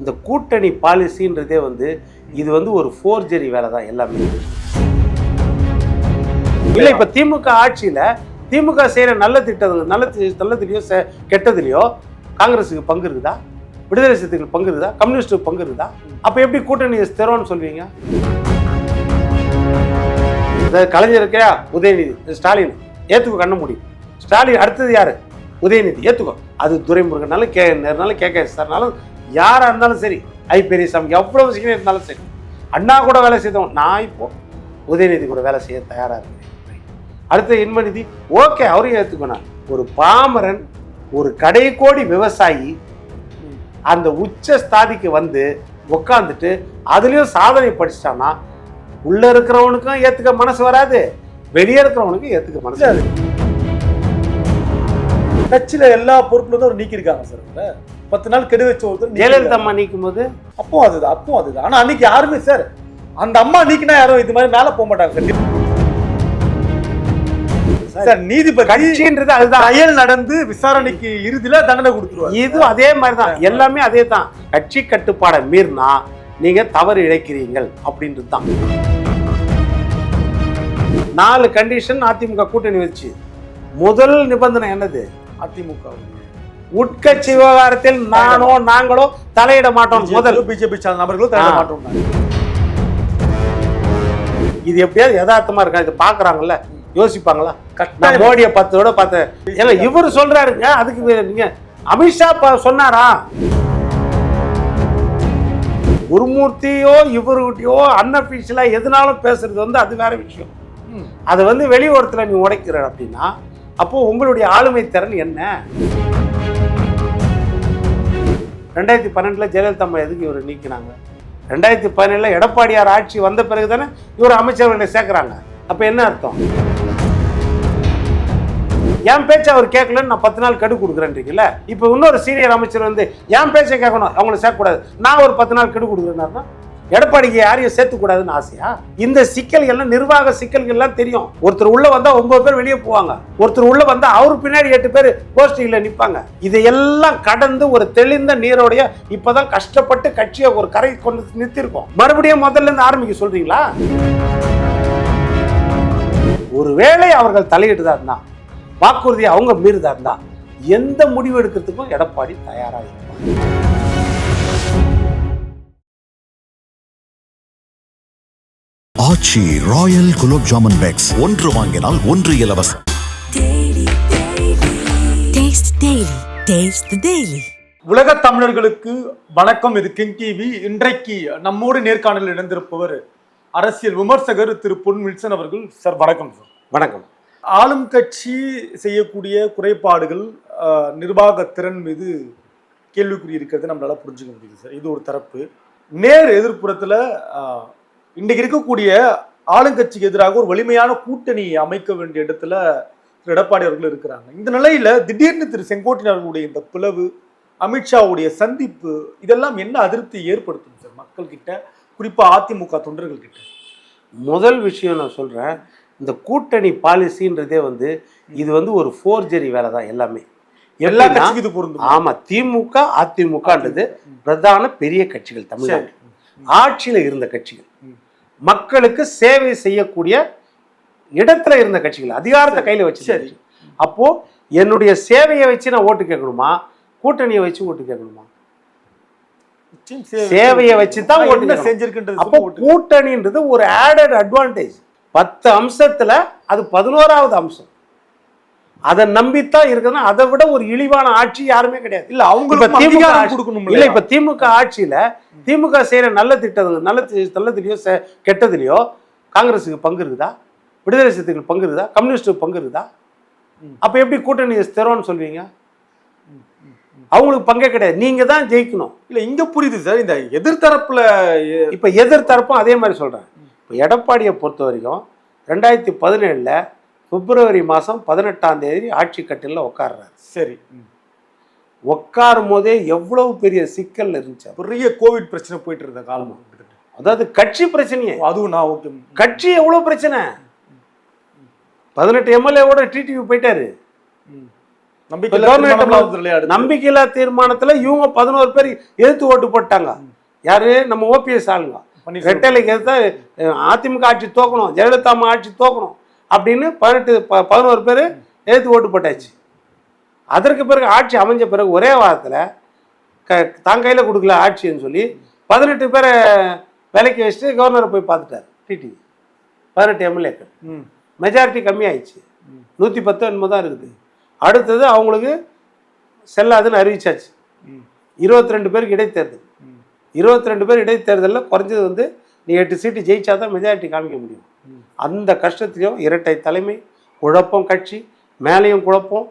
இந்த கூட்டணி பாலிசின்றதே வந்து இது வந்து ஒரு ஃபோர்ஜரி வேலை தான் எல்லாமே. இல்லை இப்போ திமுக ஆட்சியில் திமுக செய்கிற நல்ல திட்டங்கள் நல்ல தி- நல்லதுலையோ செ- கெட்டதுலையோ காங்கிரஸுக்கு பங்கு இருக்குதா? விடுதலை சிறுத்தைகள் பங்கு இருக்குதா? கம்யூனிஸ்ட்டுக்கு பங்கு இருக்குதா? அப்போ எப்படி கூட்டணி ஸ்திரம்னு சொல்வீங்க இந்த கலைஞர் இருக்கையா உதயநிதி. ஸ்டாலின். ஏற்றுக்கோ கண்ண முடியும் ஸ்டாலின் அடுத்தது யார்? உதயநிதி. ஏற்றுக்கோ அது துரைமுருகனாலும் கே நேர்னாலும் கே கே சார்னாலும் யாரா இருந்தாலும் சரி ஐ பெரியசாமி எவ்வளவு சீக்கிரம் இருந்தாலும் சரி அண்ணா கூட வேலை செய்தவன் நான் இப்போ உதயநிதி கூட வேலை செய்ய தயாராக இருக்கேன். அடுத்த இன்மநிதி ஓகே அவரையும் ஏத்துக்கணும் ஒரு பாமரன் ஒரு கடை கோடி விவசாயி அந்த உச்ச ஸ்தாதிக்கு வந்து உட்காந்துட்டு அதுலயும் சாதனை படிச்சிட்டான்னா உள்ள இருக்கிறவனுக்கும் ஏத்துக்க மனசு வராது வெளியே இருக்கிறவனுக்கும் ஏத்துக்க மனசு வராது. கட்சியில எல்லா பொறுப்புல அவர் நீக்கியிருக்காங்க சார் பத்து நாள் கெடு வச்ச ஒருத்தர் ஜெயலலிதா. அம்மா நீக்கும் போது அப்போ அதுதான் அப்போ அதுதான். ஆனா அன்னைக்கு யாருமே சார் அந்த அம்மா நீக்கினா யாரும் இது மாதிரி மேல போக மாட்டாங்க சார். நீதிபதி கட்சின்றது அதுதான். ட்ரையல் நடந்து விசாரணைக்கு இறுதியில தண்டனை கொடுத்துருவாரு. இது அதே மாதிரி தான் எல்லாமே அதே தான் கட்சி கட்டுப்பாடை மீறினா நீங்க தவறு இழைக்கிறீங்கள் அப்படின்றது தான் நாலு கண்டிஷன் அதிமுக கூட்டணி வச்சு. முதல் நிபந்தனை என்னது? அதிமுக உட்கட்சி விவகாரத்தில் நானோ நாங்களோ தலையிட மாட்டோம் முதல். பிஜேபி சார்ந்த நபர்களும் ஆ. மாட்டோம். இது எப்படியாவது யதார்த்தமா இருக்கா? இது பாக்குறாங்கல்ல யோசிப்பாங்களா? நான் மோடியை பத்தோட பார்த்தேன். ஏங்க இவர் சொல்றாருங்க அதுக்கு நீங்க அமித்ஷா சொன்னாரா? குருமூர்த்தியோ இவர்கிட்டயோ அன்அபிஷியலா எதுனாலும் பேசுறது வந்து அது வேற விஷயம். அதை வந்து வெளியுறத்துல நீ உடைக்கிற அப்படின்னா அப்போ உங்களுடைய ஆளுமை திறன் என்ன? ரெண்டாயிரத்தி பன்னெண்டுல ஜெயலலிதா அம்மா எதுக்கு இவரை நீக்கினாங்க? ரெண்டாயிரத்தி பதினேழுல எடப்பாடியார் ஆட்சி வந்த பிறகு தானே இவர் அமைச்சர்களை சேர்க்குறாங்க? அப்போ என்ன அர்த்தம்? என் பேச்சை அவர் கேட்கலன்னு நான் பத்து நாள் கடு கொடுக்குறேன்றீங்கல்ல இப்போ இன்னொரு சீனியர் அமைச்சர் வந்து என் பேச்சை கேட்கணும் அவங்கள சேர்க்கக்கூடாது. நான் ஒரு பத்து நாள் கெடு கொடுக்குறேன்னா எடப்பாடிக்கு யாரையும் சேர்த்துக்கூடாதுன்னு ஆசையா? இந்த சிக்கல்கள்லாம் நிர்வாக சிக்கல்கள்லாம் தெரியும். ஒருத்தர் உள்ள வந்தா ஒன்பது பேர் வெளியே போவாங்க. ஒருத்தர் உள்ள வந்தா அவரு பின்னாடி எட்டு பேர் போஸ்டிங்ல நிப்பாங்க. இதையெல்லாம் கடந்து ஒரு தெளிந்த நீரோடைய இப்பதான் கஷ்டப்பட்டு கட்சியை ஒரு கரை கொண்டு நிறுத்திருக்கோம் மறுபடியும் முதல்ல இருந்து ஆரம்பிக்க சொல்றீங்களா? ஒருவேளை அவர்கள் தலையிட்டுதா இருந்தா வாக்குறுதியை அவங்க மீறுதா இருந்தா எந்த முடிவு எடுக்கிறதுக்கும் எடப்பாடி தயாராக இருப்பாங்க ஆச்சி ராயல் குலோப் ஜாமுன் பேக்ஸ் ஒன்று வாங்கினால் ஒன்று இலவசம். Daily, daily. Taste daily. Taste the daily. உலக தமிழர்களுக்கு வணக்கம். இது கிங் டிவி இன்றைக்கு நம்மோடு நேர்காணலில் இணைந்திருப்பவர் அரசியல் விமர்சகர் திரு பொன் வில்சன் அவர்கள். சார் வணக்கம் சார். வணக்கம். ஆளும் கட்சி செய்யக்கூடிய குறைபாடுகள் நிர்வாக திறன் மீது கேள்விக்குறி இருக்கிறது. நம்மளால புரிஞ்சுக்க முடியுது சார். இது ஒரு தரப்பு. நேர் எதிர்ப்புறத்துல இன்றைக்கு இருக்கக்கூடிய ஆளுங்கட்சிக்கு எதிராக ஒரு வலிமையான கூட்டணி அமைக்க வேண்டிய இடத்துல திரு எடப்பாடி அவர்கள் இருக்கிறாங்க. இந்த நிலையில திடீர்னு திரு செங்கோட்டையன் அவர்களுடைய இந்த பிளவு அமித்ஷாவுடைய சந்திப்பு இதெல்லாம் என்ன அதிருப்தி ஏற்படுத்தும் சார் மக்கள் கிட்ட குறிப்பா அதிமுக தொண்டர்கள் கிட்ட முதல் விஷயம் நான் சொல்றேன் இந்த கூட்டணி பாலிசின்றதே வந்து இது வந்து ஒரு ஃபோர்ஜரி வேலை தான் எல்லாமே. எல்லா கட்சிக்கும் இது பொருந்தும்? ஆமா திமுக அதிமுகன்றது பிரதான பெரிய கட்சிகள் தமிழ்நாடு ஆட்சியில இருந்த கட்சிகள். மக்களுக்கு சேவை செய்யக்கூடிய இடத்துல இருந்த கட்சிகள் அதிகாரத்தை கையில வச்சு சரி. அப்போ என்னுடைய சேவையை வச்சு நான் ஓட்டு கேட்கணுமா? கூட்டணியை வச்சு ஓட்டு கேட்கணுமா? சேவையை வச்சு தான் ஓட்டு. செஞ்சிருக்கின்றது அப்போ கூட்டணின்றது ஒரு ஆடட் அட்வான்டேஜ் பத்து அம்சத்துல அது பதினோராவது அம்சம். அதை நம்பித்தான் இருக்குதுன்னா அதை விட ஒரு இழிவான ஆட்சி யாருமே கிடையாது. இல்ல அவங்களுக்கு திமுக கொடுக்கணும் இல்ல இப்ப திமுக ஆட்சியில திமுக செய்யற நல்ல திட்டங்கள் நல்ல நல்லதுலயோ செ- கெட்டதுலயோ காங்கிரஸுக்கு பங்கு இருக்குதா? விடுதலை சிறுத்தைகள் பங்கு இருக்குதா? கம்யூனிஸ்டுக்கு பங்கு இருக்குதா. அப்ப எப்படி கூட்டணி ஸ்திரம்னு சொல்வீங்க அவங்களுக்கு பங்கே கிடையாது. நீங்க தான் ஜெயிக்கணும். இல்ல இங்க புரியுது சார் இந்த எதிர்த்தரப்புல இப்போ எதிர்த்தரப்பும் அதே மாதிரி சொல்கிறேன் இப்போ எடப்பாடியை பொறுத்த வரைக்கும் ரெண்டாயிரத்தி பதினேழில் பிப்ரவரி மாதம் பதினெட்டாம் தேதி ஆட்சி கட்டிலில் உட்கார்றாரு சரி. உட்காரும் போதே எவ்வளவு பெரிய சிக்கல் இருந்துச்சு. பெரிய கோவிட் பிரச்சனை போயிட்டு இருந்த காலம். அதாவது கட்சி பிரச்சனையே. அதுவும் நான் ஓகே. கட்சி எவ்வளோ பிரச்சனை? பதினெட்டு எம்எல்ஏவோட டிடிவி போயிட்டாரு? நம்பிக்கையில்லா தீர்மானத்துல இவங்க பதினோரு பேர் எதிர்த்து ஓட்டு போட்டாங்க. யாரு? நம்ம ஓபிஎஸ் ஆளுங்க. ரெட்டலைக்கு அதிமுக ஆட்சி தோக்கணும். ஜெயலலிதா ஆட்சி தோக்கணும். அப்படின்னு பதினெட்டு ப- பதினோரு பேர் எதிர்த்து ஓட்டு போட்டாச்சு. அதற்கு பிறகு ஆட்சி அமைஞ்ச பிறகு ஒரே வாரத்தில் க தான் கையில் கொடுக்கல ஆட்சின்னு சொல்லி பதினெட்டு பேரை விலைக்கு வச்சுட்டு கவர்னரை போய் பார்த்துட்டாரு டிடி பதினெட்டு எம்எல்ஏக்கள். மெஜாரிட்டி கம்மியாயிடுச்சு. நூற்றி பத்து என்னமோ தான் இருக்குது. அடுத்தது அவங்களுக்கு செல்லாதுன்னு அறிவிச்சாச்சு. இருபத்தி ரெண்டு பேருக்கு இடைத்தேர்தல். இருபத்தி ரெண்டு பேர் இடைத்தேர்தலில் குறைஞ்சது வந்து நீ எட்டு சீட்டு ஜெயிச்சா தான் மெஜாரிட்டி காமிக்க முடியும். அந்த கஷ்டத்திலையும் இரட்டை தலைமை குழப்பம் கட்சி மேலேயும் குழப்பம்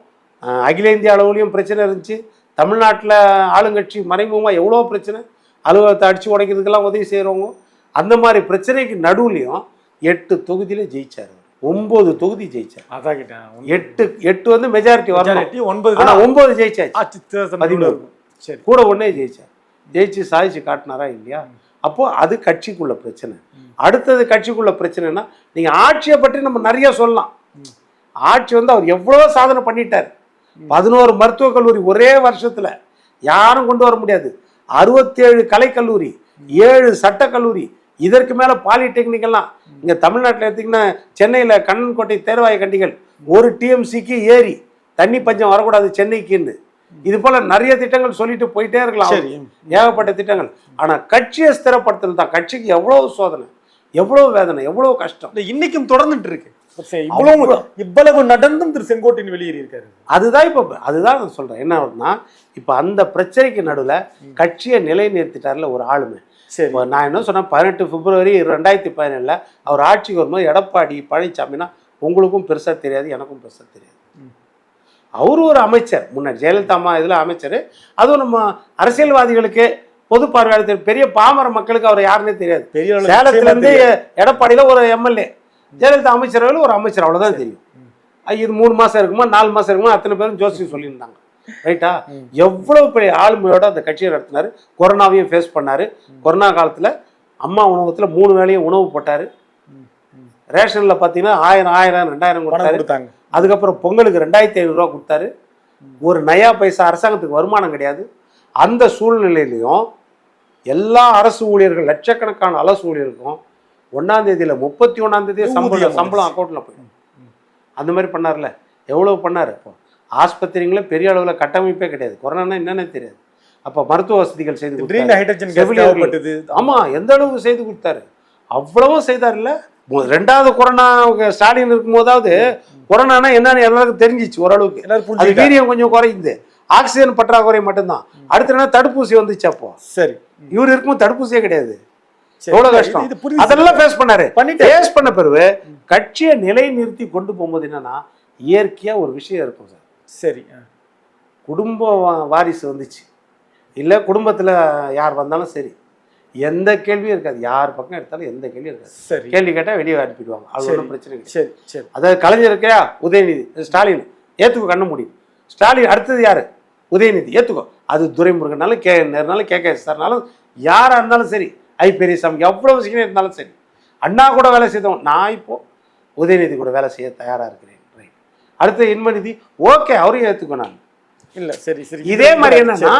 அகில இந்திய அளவுலையும் பிரச்சனை இருந்துச்சு. தமிழ்நாட்டில் ஆளுங்கட்சி மறைமுகமாக எவ்வளோ பிரச்சனை? அலுவலகத்தை அடித்து உடைக்கிறதுக்கெல்லாம் உதவி செய்கிறவங்க அந்த மாதிரி பிரச்சனைக்கு நடுவுலையும் எட்டு தொகுதியில ஜெயிச்சார் ஒன்பது தொகுதி ஜெயிச்சார். அதான் கேட்டேன். எட்டு எட்டு வந்து மெஜாரிட்டி வரணும். ஒன்பது ஒன்பது ஜெயிச்சாச்சு. பதிமூணு. சரி. கூட ஒண்ணே ஜெயிச்சார். ஜெயிச்சு சாதிச்சு காட்டினாரா இல்லையா? அப்போ அது கட்சிக்குள்ள பிரச்சனை. அடுத்தது கட்சிக்குள்ள பிரச்சனைனா நீங்க ஆட்சியை பற்றி நம்ம நிறைய சொல்லலாம். ஆட்சி வந்து அவர் எவ்வளோ சாதனை பண்ணிட்டார். பதினோரு மருத்துவக் கல்லூரி ஒரே வருஷத்துல யாரும் கொண்டு வர முடியாது. அறுபத்தேழு கலைக்கல்லூரி ஏழு சட்டக்கல்லூரி இதற்கு மேல பாலிடெக்னிக் எல்லாம். இங்க தமிழ்நாட்டில் எடுத்தீங்கன்னா சென்னையில கண்ணன்கோட்டை தேர்வாய கண்டிகள் ஒரு டிஎம்சிக்கு ஏரி தண்ணி பஞ்சம் வரக்கூடாது சென்னைக்குன்னு. இது போல நிறைய திட்டங்கள் சொல்லிட்டு போயிட்டே இருக்கலாம். ஏகப்பட்ட திட்டங்கள். ஆனா கட்சியை ஸ்திரப்படுத்தல் தான். கட்சிக்கு எவ்வளவு சோதனை? எவ்வளவு வேதனை எவ்வளவு கஷ்டம். இன்னைக்கும் தொடர்ந்துட்டு இருக்கு சரி, இவ்வளவு இவ்வளவு நடந்தும் திரு செங்கோட்டையன் வெளியேறி இருக்காரு. அதுதான் இப்போ அதுதான் நான் சொல்றேன். என்ன ஆகுதுன்னா இப்போ அந்த பிரச்சனைக்கு நடுவுல கட்சியை நிலைநிறுத்திட்டார்ல ஒரு ஆளுமை. சரி. நான் என்ன சொன்னேன் பதினெட்டு பிப்ரவரி ரெண்டாயிரத்தி பதினேழுல அவர் ஆட்சிக்கு வரும்போது எடப்பாடி பழனிசாமினா உங்களுக்கும் பெருசா தெரியாது எனக்கும் பெருசா தெரியாது. அவரு ஒரு அமைச்சர். முன்னாடி ஜெயலலிதா அம்மா இதில் அமைச்சர். அதுவும் நம்ம அரசியல்வாதிகளுக்கு பொது பார்வையாளர் தெரியும். பெரிய பாமர மக்களுக்கு அவர் யாருன்னே தெரியாது. பெரிய அளவுல சேலத்துல நிச்சயமா இருந்து தெரியாது. எடப்பாடியில ஒரு எம்எல்ஏ ஜெயலலிதா அமைச்சரவையில் ஒரு அமைச்சர் அவ்வளவுதான் தெரியும். இது மூணு மாசம் இருக்குமா நாலு மாசம் இருக்குமா அத்தனை பேரும் ஜோசியம் சொல்லியிருந்தாங்க. ரைட்டா எவ்வளவு பெரிய ஆளுமையோட அந்த கட்சியை நடத்தினாரு. கொரோனாவையும் ஃபேஸ் பண்ணாரு. கொரோனா காலத்துல அம்மா உணவகத்துல மூணு வேளையும் உணவு போட்டாரு. ரேஷன்ல பாத்தீங்கன்னா ஆயிரம் ஆயிரம் ரெண்டாயிரம் கொடுத்தாரு. அதுக்கப்புறம் பொங்கலுக்கு ரெண்டாயிரத்தி ஐநூறுரூவா கொடுத்தாரு. ஒரு நயா பைசா அரசாங்கத்துக்கு வருமானம் கிடையாது. அந்த சூழ்நிலையிலையும் எல்லா அரசு ஊழியர்கள் லட்சக்கணக்கான அரசு ஊழியர்களுக்கும் ஒன்றாம் தேதியில முப்பத்தி ஒன்றாம் தேதி சம்பளம் சம்பளம் அக்கௌண்ட்டில் போயிடும். அந்த மாதிரி பண்ணார்ல. எவ்வளவு பண்ணார்? இப்போ ஆஸ்பத்திரிங்கள பெரிய அளவில் கட்டமைப்பே கிடையாது. கொரோனா என்னன்னே தெரியாது. அப்போ மருத்துவ வசதிகள் செய்து கொடுத்தாரு. ஹைட்ரஜன் கேஸ் செவிலியர்கள். தேவைப்பட்டது. ஆமா எந்த அளவுக்கு செய்து கொடுத்தாரு? அவ்வளவும் செய்தார்ல ரெண்டாவது கொரோனா ஸ்டாலின் இருக்கும்போதாவது கொரோனானா என்னன்னு எல்லாருக்கும் தெரிஞ்சிச்சு ஓரளவுக்கு. அது வீரியம் கொஞ்சம் குறையுது. ஆக்சிஜன் பற்றாக்குறை மட்டும்தான். அடுத்த என்ன தடுப்பூசி வந்துச்சு அப்போ? சரி. இவர் இருக்கும்போது தடுப்பூசியே கிடையாது. எவ்வளவு கஷ்டம். அதெல்லாம் ஃபேஸ் பண்ணாரு. பண்ணிட்டாரு. ஃபேஸ் பண்ண பிறகு கட்சியை நிலைநிறுத்தி கொண்டு போகும்போது என்னன்னா இயற்கையா ஒரு விஷயம் இருக்கும் சார். சரி. குடும்ப வாரிசு வந்துச்சு. இல்ல குடும்பத்துல யார் வந்தாலும் சரி. எந்த கேள்வியும் இருக்காது. யார் பக்கம் எடுத்தாலும் எந்த கேள்வியும் இருக்காது. சரி. கேள்வி கேட்டா வெளியே அனுப்பிடுவாங்க. அது. ஒன்றும் பிரச்சனை இல்லை சரி சரி. அதாவது கலைஞர் இருக்கையா? உதயநிதி. ஸ்டாலின். ஏத்துக்கோ கண்ண முடியும் ஸ்டாலின் அடுத்தது யாரு? உதயநிதி. ஏத்துக்கோ. அது துரைமுருகனாலும் கே நேர்னாலும் கே கே சார்னாலும் யாரா இருந்தாலும் சரி ஐ பெரியசாமி எவ்வளவு சீக்கிரம் இருந்தாலும் சரி அண்ணா கூட வேலை செய்தவன் நான் இப்போ உதயநிதி கூட வேலை செய்ய தயாரா இருக்கிறேன். அடுத்து இன்மநிதி ஓகே அவரையும் ஏத்துக்கோ நான். இல்ல சரி சரி. இதே மாதிரி என்னன்னா.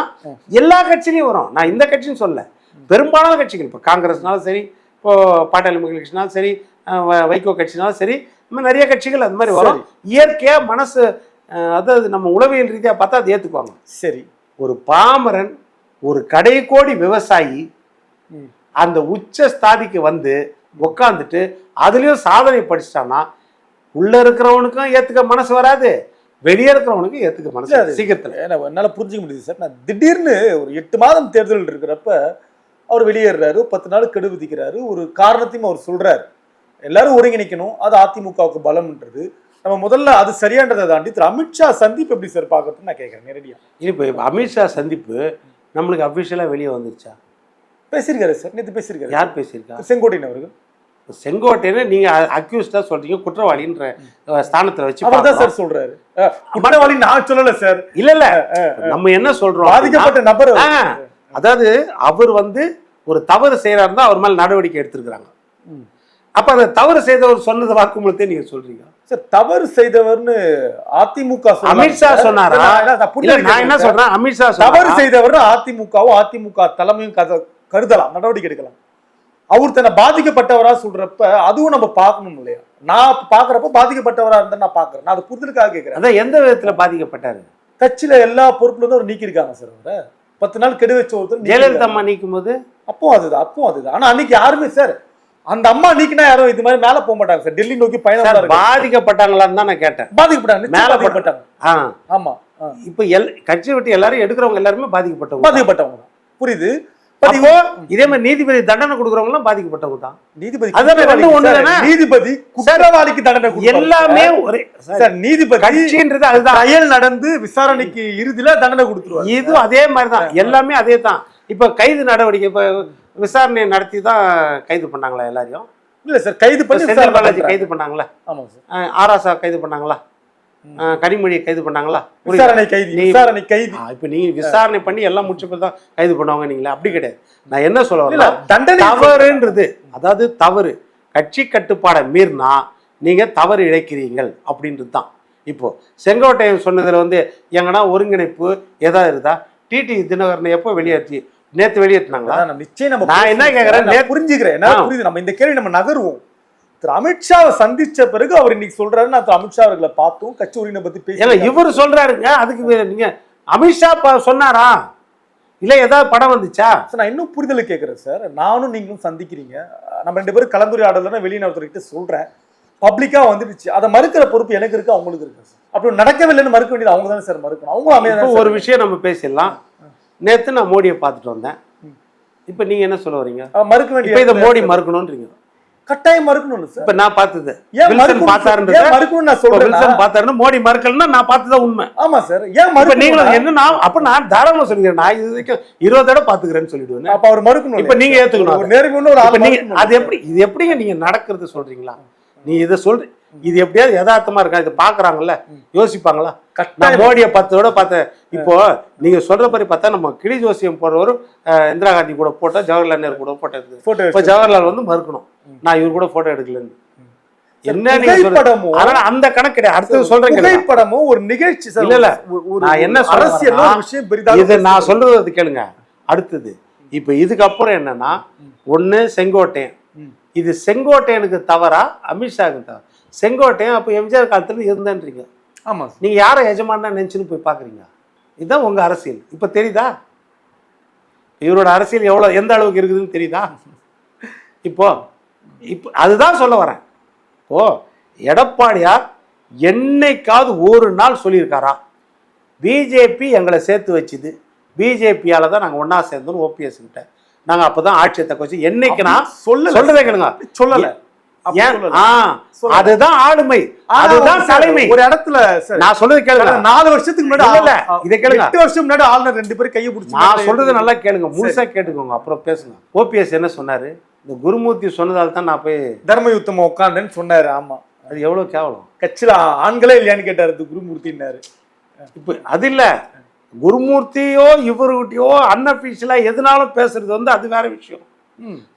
எல்லா கட்சியிலையும் வரும். நான் இந்த கட்சின்னு சொல்ல பெரும்பாலான கட்சிகள் இப்போ காங்கிரஸ்னாலும் சரி இப்போ பாட்டாளி மக்கள் கட்சினாலும் சரி வைகோ கட்சினாலும் சரி மாதிரி நிறைய கட்சிகள் அந்த மாதிரி வரும். இயற்கையா மனசு அதாவது நம்ம உளவியல் ரீதியா பார்த்தா அதை ஏத்துக்குவாங்க. சரி. ஒரு பாமரன் ஒரு கடைக்கோடி விவசாயி ம். அந்த உச்ச ஸ்தாதிக்கு வந்து உக்காந்துட்டு அதுலயும் சாதனை படிச்சிட்டான்னா உள்ள இருக்கிறவனுக்கும் ஏத்துக்க மனசு வராது வெளியே இருக்கிறவனுக்கும் ஏத்துக்க மனசு. சீக்கிரத்துல ஏன்னா, என்னால புரிஞ்சுக்க முடியுது சார் நான் திடீர்னு ஒரு எட்டு மாதம் தேர்தல் இருக்கிறப்ப அவர் வெளியேறாரு பத்து நாள் கெடு விதிக்கிறாரு ஒரு காரணத்தையும் அவர் சொல்றாரு எல்லாரும் ஒருங்கிணைக்கணும் அது அதிமுகவுக்கு பலம்ன்றது நம்ம முதல்ல அது சரியான்றதை தாண்டி திரு அமித்ஷா சந்திப்பு எப்படி சார் பார்க்கறதுன்னு நான் கேட்கறேன் நேரடியா. இப்போ இப்போ அமித்ஷா சந்திப்பு நம்மளுக்கு அஃபிஷியலாக வெளியே வந்துருச்சா? பேசியிருக்காரு சார் நேற்று பேசியிருக்காரு. யார் பேசியிருக்கா? திரு செங்கோட்டையன் அவர்கள். செங்கோட்டையனை நீங்க அக்யூஸ்டா சொல்றீங்க குற்றவாளின்ற ஸ்தானத்துல வச்சு அவர் தான். சார் சொல்றாரு. குற்றவாளி நான் சொல்லல சார். இல்ல இல்ல. நம்ம என்ன சொல்றோம் பாதிக்கப்பட்ட நபர் அதாவது அவர் வந்து ஒரு தவறு செய்யறாருந்தா அவர் மேல நடவடிக்கை எடுத்திருக்கிறாங்க. அப்ப அந்த தவறு செய்தவர் சொன்னது வாக்குமூலத்தை நீங்க சொல்றீங்க. சார் தவறு செய்தவர்னு அதிமுக அமித்ஷா. சொன்னாரா? நான் என்ன. சொல்றேன்? அமித்ஷா தவறு? செய்தவர் அதிமுகவும் அதிமுக தலைமையும் கருதலாம் நடவடிக்கை எடுக்கலாம். அவர் தன்னை பாதிக்கப்பட்டவரா சொல்றப்ப அதுவும் நம்ம பார்க்கணும் இல்லையா? நான் பாக்குறப்ப பாதிக்கப்பட்டவரா இருந்தா நான் பாக்குறேன் நான் அதை புரிதலுக்காக கேட்கிறேன். அதான் எந்த விதத்துல பாதிக்கப்பட்டாரு? கட்சியில எல்லா பொறுப்புல இருந்து அவர் நீக்கியிருக்காங்க சார் அவரை. பத்து நாள் கெடு வச்ச ஒருத்தர் ஜெயலலிதா நீக்கும் போது அப்போ அதுதான் அப்போ அதுதான். ஆனா அன்னைக்கு யாருமே சார் அந்த அம்மா நீக்கினா யாரும் இது மாதிரி மேல போக மாட்டாங்க சார். டெல்லி நோக்கி பயணம். பாதிக்கப்பட்டாங்களான்னு தான் நான் கேட்டேன். பாதிக்கப்பட்டாங்க மேல ஆ. ஆமா. இப்ப எல் கட்சி விட்டு எல்லாரும் எடுக்கிறவங்க எல்லாருமே பாதிக்கப்பட்டவங்க. பாதிக்கப்பட்டவங்க. புரியுது? அப்போ இதே மாதிரி நீதிபதி தண்டனை கொடுக்குறவங்க எல்லாம் பாதிக்கப்பட்டவங்க தான். நீதிபதி அதானே? நீதிபதி குற்றவாளிக்கு தண்டனை. எல்லாமே ஒரே சார், நீதிபதி கட்சின்றது அதுதான். ட்ரையல் நடந்து விசாரணைக்கு இறுதியில தண்டனை கொடுத்துருவாரு. இது அதே மாதிரி தான் எல்லாமே அதே தான் இப்ப கைது நடவடிக்கை இப்ப விசாரணை நடத்தி தான் கைது பண்ணாங்களா எல்லாரையும்? இல்ல சார் கைது பண்ணி செந்தில் பாலாஜி. கைது பண்ணாங்களா? ஆமா சார். ஆராசா கைது பண்ணாங்களா? கனிமொழியை கைது பண்ணாங்களா? விசாரணை கைதி விசாரணை கைதி. இப்ப நீங்க விசாரணை பண்ணி எல்லாம் முடிச்ச பிறகு தான் கைது பண்ணுவாங்க நீங்களா. அப்படி கிடையாது. நான் என்ன சொல்ல வரேன் தண்டனை தவறுன்றது அதாவது தவறு. கட்சி கட்டுப்பாடை மீறினா நீங்க தவறு இழைக்கிறீர்கள் அப்படின்றது தான் இப்போ செங்கோட்டையன் சொன்னதுல வந்து எங்கன்னா ஒருங்கிணைப்பு எதா இருந்தா டிடி தினகரனை எப்போ வெளியேற்றி நேத்து வெளியேற்றினாங்களா நிச்சயம் நம்ம நான் என்ன புரிஞ்சுக்கிறேன். கேக்குறேன், நான் நேத்து- புரிஞ்சுக்கிறேன். என்ன. புரியுது. நம்ம இந்த கேள்வி நம்ம நகருவோம். திரு அமித்ஷாவை சந்திச்ச பிறகு அவர் இன்னைக்கு சொல்றாரு நான் அமித்ஷா அவர்களை பார்த்தோம். கட்சி உரிமை பத்தி பேசி இவர் சொல்றாருங்க. அதுக்கு நீங்க அமித்ஷா சொன்னாரா? இல்ல ஏதாவது படம் வந்துச்சா? சார் நான் இன்னும் புரிதல் கேட்குறேன் சார். நானும் நீங்களும் சந்திக்கிறீங்க. நம்ம ரெண்டு பேரும் கலந்துரையாடல வெளிநாட்டுக்கிட்ட சொல்றேன். பப்ளிக்கா வந்துடுச்சு. அதை மறுக்கிற பொறுப்பு எனக்கு இருக்கு அவங்களுக்கு இருக்கு சார். அப்படி நடக்கவில்லைன்னு மறுக்க வேண்டியது அவங்க தானே சார் மறுக்கணும். அவங்க ஒரு விஷயம் நம்ம பேசிடலாம். நேத்து நான் மோடியை பார்த்துட்டு வந்தேன். இப்போ நீங்க என்ன சொல்ல வரீங்க மறுக்க இப்போ இதை வேண்டிய மோடி மறுக்கணும்ன்றீங்க. கட்டாயம் மறுக்கணும் இப்ப நான் பார்த்தது. வில்சன் மறுக்கணும் பார்த்தாருன்றத ஏன் மறுக்கணும்னு நான் சொல்றேன்? வில்சன் பார்த்தாருன்னு மோடி மறுக்கலன்னா நான் பார்த்ததான் உண்மை. ஆமா சார். ஏன் மறுக்கணும் நீங்களும் என்னன்னா அப்ப நான் தாராளமா சொல்லிக்கிறேன். நான் இது வரைக்கும் இருபது தடவை பாத்துக்கிறேன்னு சொல்லிடுவேன். அப்ப அவர் மறுக்கணும் இப்ப நீங்க ஏத்துக்கணும் ஒரு இப்ப ஆள் நீங்க மறுக்கணும். அது எப்படி இது எப்படிங்க நீங்க நடக்கிறது சொல்றீங்களா? நீ இதை சொல்ற இது எப்படியாவது யதார்த்தமா இருக்கா? இது பாக்குறாங்கல்ல யோசிப்பாங்களா? நான் மோடியை பத்தோட பார்த்தேன். இப்போ நீங்க சொல்ற மாதிரி பார்த்தா நம்ம கிளி ஜோசியம் போடுறவரும் அஹ், இந்திரா காந்தி கூட போட்டா ஜவஹர்லால் நேரு கூட போட்டோ இப்ப ஜவஹர்லால் வந்து மறுக்கணும். நான் இவர் கூட போட்டோ எடுக்கலன்னு. என்ன அதனால அந்த கணக்கு கிடையாது. அடுத்தது சொல்றேன் கேளுங்க. புகைப்படமும் ஒரு நிகழ்ச்சி இல்ல, நான் என்ன அரசியல் வரேன்னா, ஒரு விஷயம் பெரிதாக இது நான் சொல்றது அது கேளுங்க. அடுத்தது இப்ப இதுக்கப்புறம் என்னன்னா ஒண்ணு செங்கோட்டையன். இது செங்கோட்டையனுக்கு தவறா அமித்ஷாவுக்கு தவறா? செங்கோட்டையன் அப்ப எம்ஜிஆர் காலத்துல இருந்தேன்றீங்க. ஆமா சார். நீங்க யாரை எஜமானா நினைச்சுன்னு போய் பாக்குறீங்க இதுதான் உங்க அரசியல். இப்ப தெரியுதா? இவரோட அரசியல் எவ்வளவு எந்த அளவுக்கு இருக்குதுன்னு தெரியுதா? இப்போ இப்போ அதுதான் சொல்ல வரேன். ஓ எடப்பாடியார் என்னைக்காவது ஒரு நாள் சொல்லியிருக்காரா? பிஜேபி எங்களை சேர்த்து வச்சுது. பிஜேபியால தான் நாங்கள் ஒண்ணா சேர்ந்தோம் ஓபிஎஸ் கிட்ட. நாங்கள் அப்பதான் ஆட்சியை தக்க வச்சு என்னைக்கு நான் சொல்லல. சொல்றதே கேளுங்க. சொல்லல. அதுதான் ஆளுமை. அதுதான் சார், தலைமை. ஒரு இடத்துல நான் சொல்றது கேளுங்க. நாலு வருஷத்துக்கு முன்னாடி இல்ல, இதை கேளுங்க. எட்டு வருஷம் முன்னாடி ஆளுநர் ரெண்டு பேரும் கையை பிடிச்சி நான் சொல்றது நல்லா கேளுங்க. முழுசா கேட்டுக்கோங்க. அப்புறம் பேசுங்க. ஓபிஎஸ் என்ன சொன்னாரு? இந்த குருமூர்த்தி சொன்னதால தான் நான் போய் தர்ம யுத்தம் உட்காந்தேன்னு சொன்னாரு. ஆமா. அது எவ்வளவு கேவலம்? கட்சியில ஆண்களே இல்லையான்னு கேட்டாரு குருமூர்த்தின்னாரு. இப்போ அது இல்ல. குருமூர்த்தியோ இவர்கிட்டயோ அன்அஃபிஷியலா எதுனாலும் பேசுறது வந்து அது வேற விஷயம்.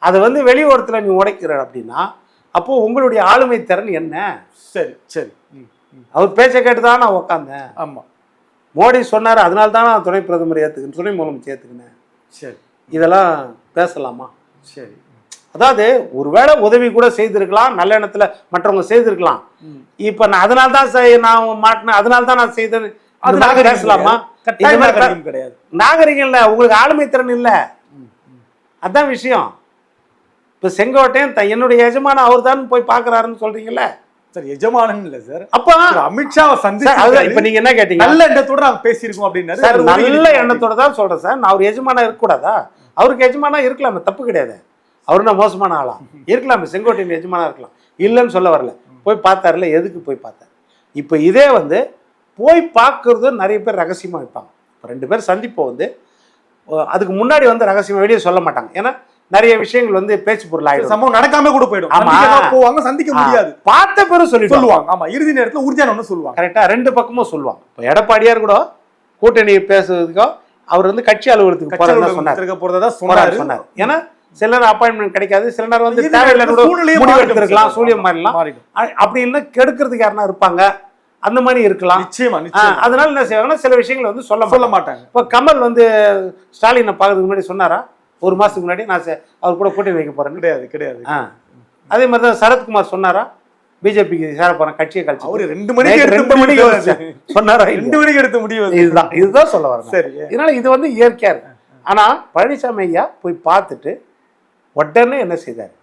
அதை வந்து வெளி ஓரத்துல நீ உடைக்கிற அப்படின்னா அப்போ உங்களுடைய ஆளுமை திறன் என்ன? சரி சரி. அவர் பேச்சை கேட்டு தான் நான் உட்காந்தேன் ஆமா. மோடி சொன்னாரு அதனால தான் நான் துணை பிரதமர் ஏத்துக்கினேன் துணை முதலமைச்சர் ஏத்துக்கினேன். சரி. இதெல்லாம் பேசலாமா? சரி. அதாவது ஒருவேளை உதவி கூட செய்திருக்கலாம் நல்ல எண்ணத்துல மற்றவங்க செய்திருக்கலாம். இப்ப நான் அதனால தான் நான் மாட்டினேன் அதனால தான் நான் செய்தேன் அது நாகரிகம் பேசலாமா? கிடையாது. நாகரிகம் இல்ல உங்களுக்கு ஆளுமை திறன் இல்ல. அதான் விஷயம். இப்ப செங்கோட்டையன் த- என்னுடைய எஜமான அவர் தான் போய் பாக்குறாருன்னு சொல்றீங்கல்ல? சார் எஜமானன் இல்ல சார். அப்ப அமித்ஷாவை சார், அதுதான் இப்ப நீங்க என்ன கேட்டீங்க? நல்ல எண்ணத்தோட நாங்க பேசியிருக்கோம் அப்படின்னாரு. சார் நல்ல. எண்ணத்தோட தான் சொல்றேன் சார். நான் அவர் எஜமானா இருக்கக்கூடாதா? அவருக்கு எஜமானா இருக்கலாமே தப்பு கிடையாது. அவரு நான் மோசமான ஆளா? இருக்கலாமே செங்கோட்டையின் எஜமானா இருக்கலாம். இல்லைன்னு சொல்ல வரல. போய் பார்த்தாருல எதுக்கு போய் பார்த்தார்? இப்போ இதே வந்து போய் பார்க்கறது நிறைய பேர் ரகசியமா வைப்பாங்க. இப்போ ரெண்டு பேர் சந்திப்போம் வந்து அதுக்கு முன்னாடி வந்து ரகசியமா வெளியே சொல்ல மாட்டாங்க. ஏன்னா நிறைய விஷயங்கள் வந்து பேச்சு பொருள் ஆயிடும். சம்பவம் நடக்காம கூட போயிடும். ஆமா. போவாங்க சந்திக்க முடியாது. பார்த்த பேரும் சொல்லிடுவாங்க. சொல்லுவாங்க. ஆமா இறுதி நேரத்துல உறுதியான ஒண்ணு சொல்லுவாங்க. கரெக்டா ரெண்டு பக்கமும் சொல்லுவாங்க. இப்போ எடப்பாடியார் கூட கூட்டணி பேசுறதுக்கோ அவர் வந்து கட்சி அலுவலகத்துக்கு போறதா சொன்னார். போறதா சொன்னாரு. சொன்னார். ஏன்னா சில நேரம் அப்பாயின்மெண்ட் கிடைக்காது சில நேரம் வந்து இது தேவையில்லை கூட சூழ்நிலையே முடிவு மாறிடும். எடுத்திருக்கலாம் சார். சூழியம் மாறிடலாம். மாறிடும். அ- அப்படி இல்லை கெடுக்கிறதுக்கு யாருன்னா இருப்பாங்க? அந்த மாதிரி இருக்கலாம். நிச்சயமா. அதனால என்ன செய்வாங்கன்னா சில விஷயங்களை வந்து சொல்ல சொல்ல மாட்டாங்க. மாட்டாங்க. இப்போ கமல் வந்து ஸ்டாலினை பார்க்கறதுக்கு முன்னாடி சொன்னாரா? ஒரு மாசத்துக்கு முன்னாடி நான் அவர் கூட கூட்டணி வைக்க போறேன்னு. கிடையாது கிடையாது. ஆ. அதே மாதிரி தான் சரத்குமார் சொன்னாரா? பிஜேபிக்கு சேர போறேன் கட்சியை கழிச்சு. அவரு ரெண்டு மணிக்கு ரெண்டு மணிக்கு. சொன்னாரா ரெண்டு? மணிக்கு எடுத்த முடிவு அது. இதுதான் இதுதான் சொல்ல வரேன் சரி இதனால இது வந்து இயற்கையா இருக்கு. ஆனா பழனிசாமி ஐயா போய் பார்த்துட்டு உடனே என்ன செய்தார்?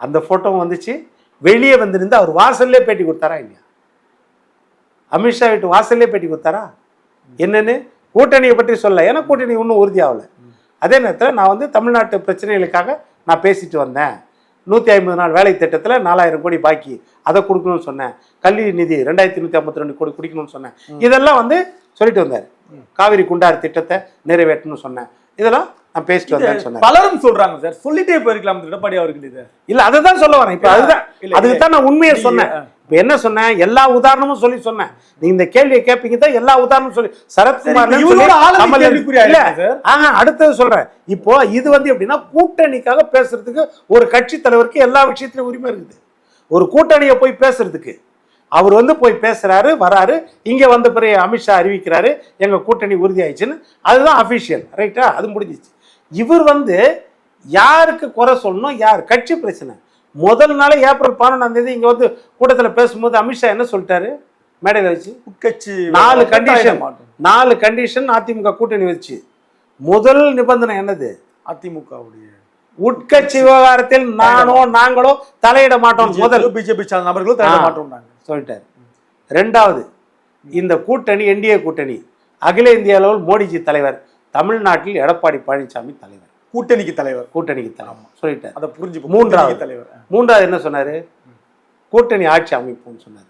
அந்த போட்டோ வந்துச்சு. வெளியே வந்திருந்து அவர் வாசல்லே பேட்டி கொடுத்தாரா இல்லையா? அமித்ஷா வீட்டு வாசல்லே பேட்டி கொடுத்தாரா? என்னன்னு கூட்டணியை பற்றி சொல்ல. ஏன்னா கூட்டணி இன்னும் உறுதியாகல. அதே நேரத்தில் நான் வந்து தமிழ்நாட்டு பிரச்சனைகளுக்காக நான் பேசிட்டு வந்தேன். நூற்றி ஐம்பது நாள் வேலை திட்டத்தில் நாலாயிரம் கோடி பாக்கி. அதை கொடுக்கணும்னு சொன்னேன். கல்வி நிதி ரெண்டாயிரத்தி நூற்றி ஐம்பத்தி ரெண்டு கோடி குடிக்கணும்னு சொன்னேன். இதெல்லாம் வந்து சொல்லிட்டு வந்தார். காவிரி குண்டார் திட்டத்தை நிறைவேற்றணும்னு சொன்னேன். இதெல்லாம் நான் பேசிட்டு வந்தேன்னு சொன்னேன். பலரும் சொல்றாங்க சார். சொல்லிட்டே போயிருக்கலாம் எடப்பாடி அவர்கள் இது. இல்ல அதை தான் சொல்ல வரேன். இப்போ அதுதான் இல்ல, அதுக்கு தான் நான் உண்மையை சொன்னேன். இப்போ என்ன சொன்னேன்? எல்லா உதாரணமும் சொல்லி சொன்னேன். நீ இந்த கேள்வியை கேட்பீங்க தான் எல்லா உதாரணமும் சொல்லி சரத்குமார். ஆஹா அடுத்தது சொல்றேன். இப்போ இது வந்து எப்படின்னா கூட்டணிக்காக பேசுறதுக்கு ஒரு கட்சி தலைவருக்கு எல்லா விஷயத்திலும் உரிமை இருக்குது. ஒரு கூட்டணியை போய் பேசுறதுக்கு. அவர் வந்து போய் பேசுறாரு வராரு. இங்க வந்த பிறகு அமித்ஷா அறிவிக்கிறாரு எங்க கூட்டணி உறுதியாயிடுச்சுன்னு. அதுதான் அபிஷியல் ரைட்டா அது முடிஞ்சிச்சு. இவர் வந்து யாருக்கு குறை சொல்லணும்? யார்? கட்சி பிரச்சனை. முதல் நாளே ஏப்ரல் பன்னெண்டாம் தேதி இங்க வந்து கூட்டத்துல பேசும்போது அமித்ஷா என்ன சொல்லிட்டாரு? மேடையில் வச்சு. நாலு கண்டிஷன் மாட்டோம். நாலு கண்டிஷன் அதிமுக கூட்டணி வச்சு. முதல் நிபந்தனை என்னது? அதிமுகவுடைய உட்கட்சி விவகாரத்தில் நானோ நாங்களோ தலையிட மாட்டோம் முதல். பிஜேபி சார்ந்த நபர்களும் தலையிட ஆ. மாட்டோம்னாங்க. சொல்லிட்டாரு. ரெண்டாவது இந்த கூட்டணி என்டிஏ கூட்டணி அகில இந்திய அளவில் மோடிஜி தலைவர் தமிழ்நாட்டில் எடப்பாடி பழனிசாமி தலைவர். கூட்டணிக்கு தலைவர். கூட்டணிக்கு தலைவர். சொல்லிட்டார். அதை புரிஞ்சு மூன்றாவது. தலைவர். மூன்றாவது என்ன சொன்னாரு? கூட்டணி ஆட்சி அமைப்போம்னு சொன்னார்.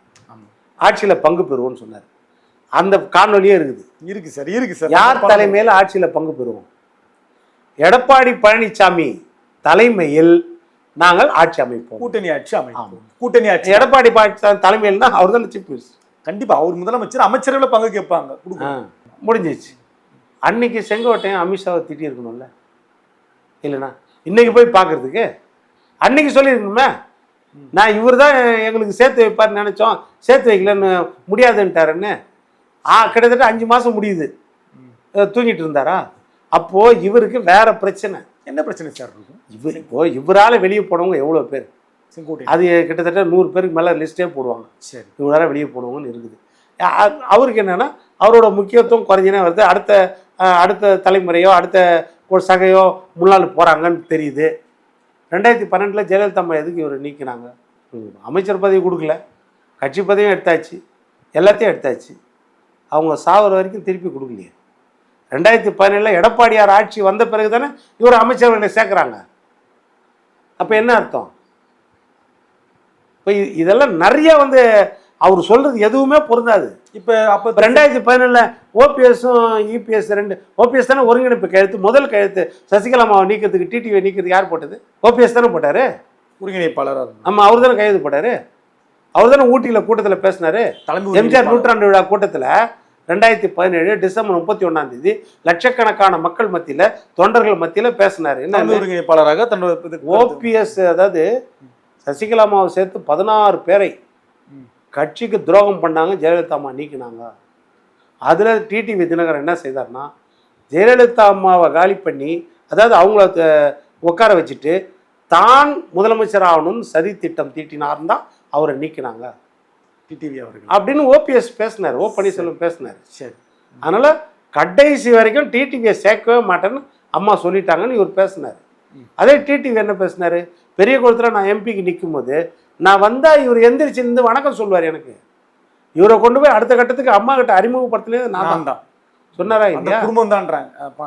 ஆட்சியில பங்கு பெறுவோம்னு சொன்னார். அந்த காணொலியே இருக்குது. இருக்கு சார் இருக்கு சார். யார் தலைமையில் ஆட்சியில பங்கு பெறுவோம்? எடப்பாடி பழனிசாமி தலைமையில் நாங்கள் ஆட்சி அமைப்போம். கூட்டணி ஆட்சி அமைப்போம். கூட்டணி ஆட்சி எடப்பாடி பழனிசாமி தலைமையில் தான் அவர் தான் சீஃப் மினிஸ்டர் கண்டிப்பா அவர் முதலமைச்சர் அமைச்சரவையில் பங்கு கேட்பாங்க. முடிஞ்சிச்சு அன்னைக்கு செங்கோட்டையன் அமித்ஷாவை திட்டி இருக்கணும்ல இல்லைண்ணா. இன்னைக்கு போய் பார்க்கறதுக்கு? அன்னைக்கு சொல்லியிருக்கணுமே. நான் இவர் தான் எங்களுக்கு சேர்த்து வைப்பார்னு நினச்சோம். சேர்த்து வைக்கலன்னு முடியாதுன்ட்டாருன்னு. ஆ கிட்டத்தட்ட அஞ்சு மாதம் முடியுது. தூங்கிட்டு இருந்தாரா? அப்போது இவருக்கு வேற பிரச்சனை. என்ன பிரச்சனை சார் இருக்கும்? இவர் இப்போ இவரால் வெளியே போனவங்க எவ்வளோ பேர்? அது கிட்டத்தட்ட நூறு பேருக்கு மேலே லிஸ்ட்டே போடுவாங்க. சரி. இவரால் வெளியே போனவங்கன்னு இருக்குது. அவருக்கு என்னன்னா அவரோட முக்கியத்துவம் குறைஞ்சினே வருது. அடுத்த அடுத்த தலைமுறையோ அடுத்த ஒரு சகையோ முன்னாள் போகிறாங்கன்னு தெரியுது. ரெண்டாயிரத்தி பன்னெண்டில் ஜெயலலிதா அம்மா எதுக்கு இவர் நீக்கினாங்க? அமைச்சர் பதவி கொடுக்கல. கட்சி பதவியும் எடுத்தாச்சு. எல்லாத்தையும் எடுத்தாச்சு. அவங்க சாகுற வரைக்கும் திருப்பி கொடுக்கலையே. ரெண்டாயிரத்தி பதினேழில் எடப்பாடியார் ஆட்சி வந்த பிறகு தானே இவர் அமைச்சர்களை சேர்க்குறாங்க. அப்போ என்ன அர்த்தம்? இப்போ இதெல்லாம் நிறைய வந்து அவர் சொல்கிறது எதுவுமே பொருந்தாது. இப்ப அப்ப இப்போ ரெண்டாயிரத்தி பதினேழில் ஓபிஎஸும் இபிஎஸ் ரெண்டு ஓபிஎஸ் தானே ஒருங்கிணைப்பு கையெழுத்து முதல் கையெழுத்து சசிகலா அம்மாவை நீக்கிறதுக்கு டிடிவி நீக்கிறதுக்கு யார் போட்டது? ஓபிஎஸ் தானே போட்டாரு? ஒருங்கிணைப்பாளராக இருந்தார். ஆமா அவர் தானே கையெழுத்து போட்டாரு? அவர் தானே ஊட்டியில் கூட்டத்தில் பேசினாரு. தலைமை எம்ஜிஆர். நூற்றாண்டு விழா கூட்டத்தில் ரெண்டாயிரத்தி பதினேழு டிசம்பர் முப்பத்தி ஒன்றாம் தேதி லட்சக்கணக்கான மக்கள் மத்தியில் தொண்டர்கள் மத்தியில் பேசினாரு. என்ன ஒருங்கிணைப்பாளராக தன்னோட ஓபிஎஸ் அதாவது சசிகலா அம்மாவை சேர்த்து பதினாறு பேரை. கட்சிக்கு துரோகம் பண்ணாங்க ஜெயலலிதா அம்மா நீக்கினாங்க. அதில் டிடிவி தினகரன் என்ன செய்தார்னா ஜெயலலிதா அம்மாவை காலி பண்ணி அதாவது அவங்கள உட்கார வச்சுட்டு தான் முதலமைச்சர் ஆகணும்னு சதி திட்டம் தீட்டினார்னு தான் அவரை நீக்கினாங்க. டிடிவி அவர்கள். அப்படின்னு ஓபிஎஸ் பேசினார் ஓ பன்னீர்செல்வம் பேசினார். சரி. அதனால கடைசி வரைக்கும் டிடிவியை சேர்க்கவே மாட்டேன்னு அம்மா சொல்லிட்டாங்கன்னு இவர் பேசினார். அதே டிடிவி என்ன பேசினாரு பெரிய குளத்தில் நான் எம்பிக்கு நிற்கும்போது நான் வந்தா இவர் எந்திரிச்சு நின்று வணக்கம் சொல்லுவார் எனக்கு. இவரை கொண்டு போய் அடுத்த கட்டத்துக்கு அம்மா கிட்ட அறிமுகப்படுத்தலே நான் தான். சொன்னாரா இல்லையா? குடும்பம் தான்றாங்க அப்ப.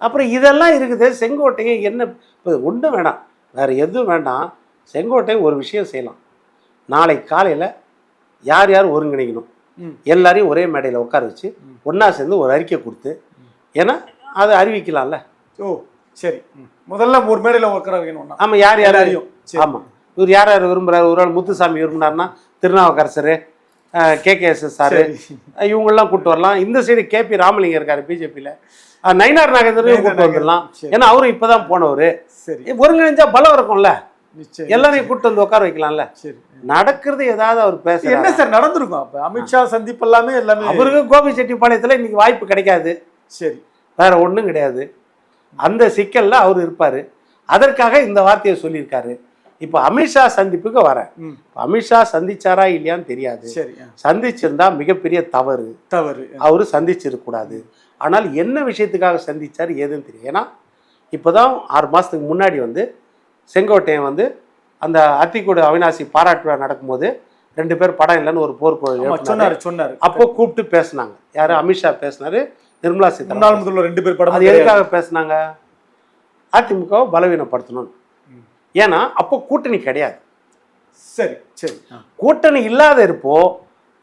அப்புறம் இதெல்லாம் இருக்குது. செங்கோட்டையன் என்ன இப்போ ஒன்றும் வேண்டாம் வேற எதுவும் வேண்டாம். செங்கோட்டையன் ஒரு விஷயம் செய்யலாம். நாளை காலையில் யார் யார் ஒருங்கிணைக்கணும். எல்லாரையும் ஒரே மேடையில் உட்கார வச்சு ஒன்றா சேர்ந்து ஒரு அறிக்கை கொடுத்து ஏன்னா அதை அறிவிக்கலாம்ல. ஓ சரி. முதல்ல ஒரு மேடையில் உட்கார வைக்கணும் ஆமாம் யார் யார் சரி. ஆமாம் இவர் யார் யார் விரும்புகிறார் ஒரு ஆள் Muthusamy விரும்பினார்னா Thirunavukkarasar K K S sir. சரி. இவங்கெல்லாம் கூப்பிட்டு வரலாம். இந்த சைடு கேபி ராமலிங்கம் இருக்காரு பிஜேபியில். நயினார் நாகேந்திரையும் கூட்டு வந்துடலாம். ஏன்னா அவரும் இப்பதான் போனவர். சரி. ஒருங்கிணைஞ்சா பலம் இருக்கும்ல. எல்லாரையும் கூட்டு வந்து உட்கார வைக்கலாம்ல. சரி. நடக்கிறது ஏதாவது அவர் என்ன பேச சார் நடந்திருக்கும் அப்ப? அமித்ஷா சந்திப்பு எல்லாமே எல்லாமே. அவருக்கு கோபி செட்டிப்பாளையத்துல இன்னைக்கு வாய்ப்பு கிடைக்காது. சரி. வேற ஒண்ணும் கிடையாது. அந்த சிக்கல்ல அவர் இருப்பாரு. அதற்காக இந்த வார்த்தையை சொல்லியிருக்காரு. இப்போ அமித்ஷா சந்திப்புக்கு வரேன். அமித்ஷா சந்திச்சாரா இல்லையான்னு தெரியாது. சரி. சந்திச்சிருந்தா மிகப்பெரிய தவறு. தவறு அவரு சந்திச்சிருக்கக்கூடாது ஆனால் என்ன விஷயத்துக்காக சந்திச்சார் ஏதுன்னு தெரியும் ஏன்னா இப்போதான் ஆறு மாதத்துக்கு முன்னாடி வந்து செங்கோட்டையன் வந்து அந்த அத்திக்கூட அவினாசி பாராட்டு விழா நடக்கும்போது ரெண்டு பேர் படம் இல்லைன்னு ஒரு போர்க்குழல். சொன்னாரு சொன்னாரு. அப்போ கூப்பிட்டு பேசுனாங்க. யாரு? அமித்ஷா பேசினாரு. நிர்மலா சீதாராமன். ரெண்டு பேர் படம் அது எதுக்காக பேசுனாங்க? அதிமுகவை பலவீனப்படுத்தணும். ஏன்னா அப்போ கூட்டணி கிடையாது. சரி சரி. கூட்டணி இல்லாத இருப்போ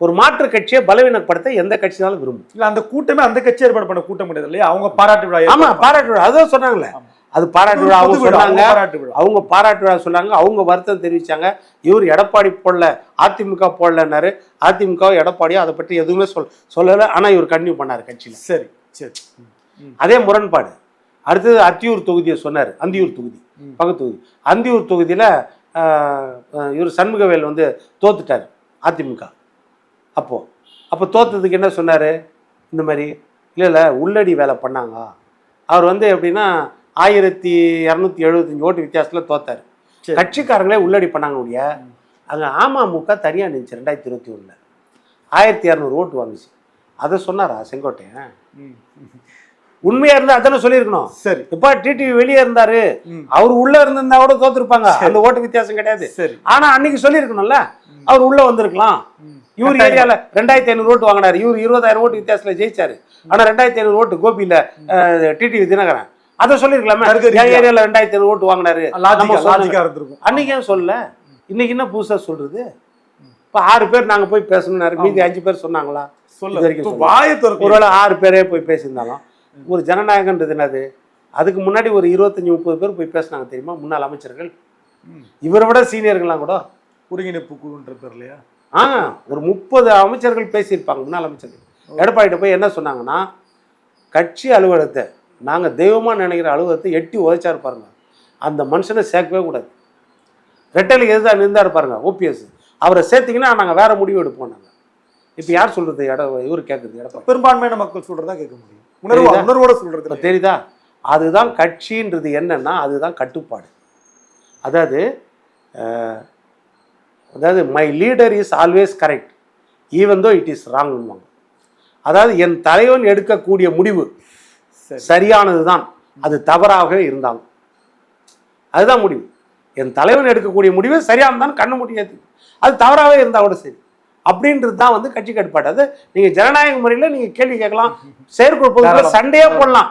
ஒரு மாற்று கட்சியை பலவீனப்படுத்த எந்த கட்சினாலும் விரும்பும். இல்ல அந்த கூட்டமே அந்த கட்சி ஏற்பாடு பண்ண கூட்டம் கிடையாது இல்லையா? அவங்க பாராட்டு விழா ஆமா பாராட்டு விழா. அதான் சொன்னாங்களே. அது பாராட்டு விழா அவங்க சொன்னாங்க. அவங்க பாராட்டு விழா. சொன்னாங்க. அவங்க வருத்தம் தெரிவிச்சாங்க. இவர் எடப்பாடி போடல அதிமுக போடலன்னாரு. அதிமுக எடப்பாடியோ அதை பற்றி எதுவுமே சொல் சொல்லலை. ஆனா இவர் கன்டினியூ பண்ணாரு கட்சியில. சரி சரி. அதே முரண்பாடு. அடுத்தது அத்தியூர் தொகுதியை சொன்னார் அந்தியூர் தொகுதி. பக்கத்து தொகுதி. அந்தியூர் தொகுதியில் இவர் சண்முகவேல் வந்து தோத்துட்டார் அதிமுக. அப்போ அப்போ தோத்ததுக்கு என்ன சொன்னார்? இந்த மாதிரி இல்லை இல்லை உள்ளடி வேலை பண்ணாங்க. அவர் வந்து எப்படின்னா ஆயிரத்தி இரநூத்தி எழுபத்தஞ்சு ஓட்டு வித்தியாசத்தில் தோத்தார். கட்சிக்காரங்களே உள்ளடி பண்ணாங்க ஒழிய அங்கே அமமுக தனியாக நின்றுச்சு ரெண்டாயிரத்தி இருபத்தி ஒன்றில் ஆயிரத்தி இரநூறு ஓட்டு வாங்குச்சு. அதை சொன்னாரா செங்கோட்டையன். உண்மையா இருந்தா அதானே சொல்லியிருக்கணும். சரி. இப்ப டிடிவி வெளியே இருந்தாரு. அவர் உள்ள இருந்திருந்தா கூட தோத்துருப்பாங்க. அந்த ஓட்டு வித்தியாசம் கிடையாது. சரி. ஆனா அன்னைக்கு சொல்லியிருக்கணும்ல. அவர் உள்ள வந்திருக்கலாம். இவர் ஏரியால ரெண்டாயிரத்தி ஐநூறு ஓட்டு வாங்கினாரு. இவர் இருபதாயிரம் ஓட்டு வித்தியாசத்துல ஜெயிச்சாரு. ஆனா ரெண்டாயிரத்தி ஐநூறு ஓட்டு கோபியில டிடிவி தினகரன். அதை என் ரீதியா. ஏரியால ரெண்டாயிரத்தி ஐநூறு ஓட்டு வாங்கினாரு. அன்னைக்கு ஏன் சொல்லல? இன்னைக்கு என்ன புதுசா சொல்றது? இப்ப ஆறு பேர் நாங்க போய் பேசணும்னாரு. மீதி அஞ்சு பேர் சொன்னாங்களா? சொல்ல வரைக்கும் இப்ப சொல்லல. வாயை திறக்க ஒருவேளை ஆறு பேரே போய் பேசியிருந்தாலும். ஒரு ஜனநாயகன்றது என்னது? அதுக்கு முன்னாடி ஒரு இருபத்தஞ்சி முப்பது பேர் போய் பேசினாங்க தெரியுமா? முன்னாள் அமைச்சர்கள். இவரை விட சீனியர்கள்லாம் கூட. ஒருங்கிணைப்பு குழுன்ற பேர் இல்லையா ஆ ஒரு முப்பது அமைச்சர்கள் பேசியிருப்பாங்க முன்னாள் அமைச்சர்கள். எடப்பாடிட்ட போய் என்ன சொன்னாங்கன்னா கட்சி அலுவலகத்தை நாங்கள் தெய்வமாக நினைக்கிற அலுவலகத்தை எட்டி உதைச்சாரு பாருங்க. அந்த மனுஷனை சேர்க்கவே கூடாது. ரெட்டலுக்கு எதுதான் நின்றாரு பாருங்க ஓபிஎஸ் அவரை சேர்த்தீங்கன்னா நாங்கள் வேற முடிவு எடுப்போம் நாங்கள் இப்போ யார் சொல்றது? எட இவர் கேட்குறது எடப்பாடி. பெரும்பான்மையான மக்கள் சொல்றதா கேட்க முடியும். உணர்வு? உணர்வோட சொல்றது இப்போ தெரியுதா? அதுதான் கட்சின்றது என்னன்னா அதுதான் கட்டுப்பாடு. அதாவது அதாவது my leader is always correct even though it is ராங்னுவாங்க அதாவது என் தலைவன் எடுக்கக்கூடிய முடிவு சரி. சரியானது தான் அது தவறாகவே இருந்தாலும். அதுதான் முடிவு. என் தலைவன் எடுக்கக்கூடிய முடிவு சரியானதான் கண்ண முடியாது அது தவறாகவே இருந்தால் கூட சரி. அப்படின்றது தான் வந்து கட்சி கட்டுப்பாடு. அது நீங்கள் ஜனநாயக முறையில் நீங்கள் கேள்வி கேட்கலாம் செயற்குழு பொதுக்குழு. சண்டையே போடலாம்.